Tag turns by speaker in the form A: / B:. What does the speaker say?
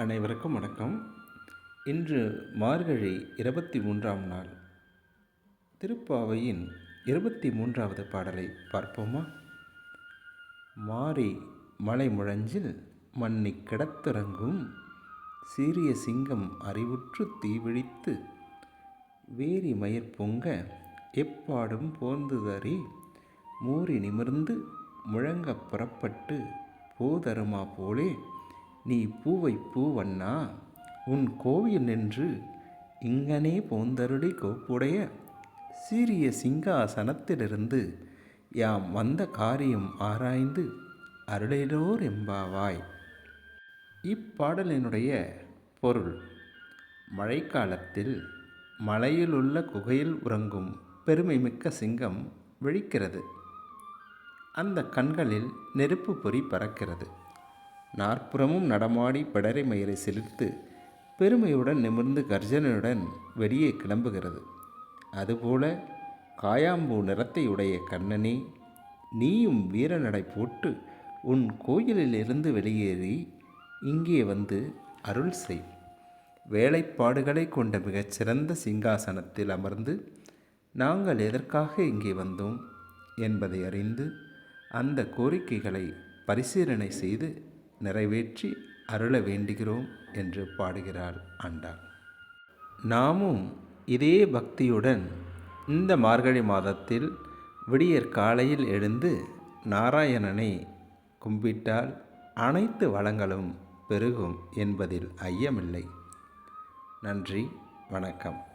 A: அனைவருக்கும் வணக்கம். இன்று மார்கழி இருபத்தி மூன்றாம் நாள். திருப்பாவையின் இருபத்தி மூன்றாவது பாடலை பார்ப்போமா? மாறி மலை முழஞ்சில் மண்ணி கிடத்துறங்கும் சீரிய சிங்கம் அறிவுற்று தீவிழித்து வேரி மயிர் பொங்க எப்பாடும் போந்துதறி மூறி நிமிர்ந்து முழங்கப் புறப்பட்டு போதருமா போலே நீ பூவை பூவண்ணா உன் கோவில் நின்று இங்கனே போந்தருளி கோப்புடைய சீரிய சிங்காசனத்திலிருந்து யாம் வந்த காரியம் ஆராய்ந்து அருளிலோர் எம்பாவாய் இப்பாடலினுடைய பொருள் மழைக்காலத்தில் மலையிலுள்ள குகையில் உறங்கும் பெருமைமிக்க சிங்கம் விழிக்கிறது. அந்த கண்களில் நெருப்பு பொறி பறக்கிறது. நாற்புறமும் நடமாடி படரை மயிரை செலுத்து பெருமையுடன் நிமிர்ந்து கர்ஜனனுடன் வெளியே கிளம்புகிறது. அதுபோல காயாம்பூ நிறத்தை உடைய கண்ணனே நீயும் வீரநடை போட்டு உன் கோயிலிலிருந்து வெளியேறி இங்கே வந்து அருள் செய். வேலைப்பாடுகளை கொண்ட மிகச்சிறந்த சிங்காசனத்தில் அமர்ந்து நாங்கள் எதற்காக இங்கே வந்தோம் என்பதை அறிந்து அந்த கோரிக்கைகளை பரிசீலனை செய்து நிறைவேற்றி அருள வேண்டுகிறோம் என்று பாடுகிறாள் ஆண்டாள். நாமும் இதே பக்தியுடன் இந்த மார்கழி மாதத்தில் விடியற் காலையில் எழுந்து நாராயணனை கும்பிட்டால் அனைத்து வளங்களும் பெருகும் என்பதில் ஐயமில்லை. நன்றி வணக்கம்.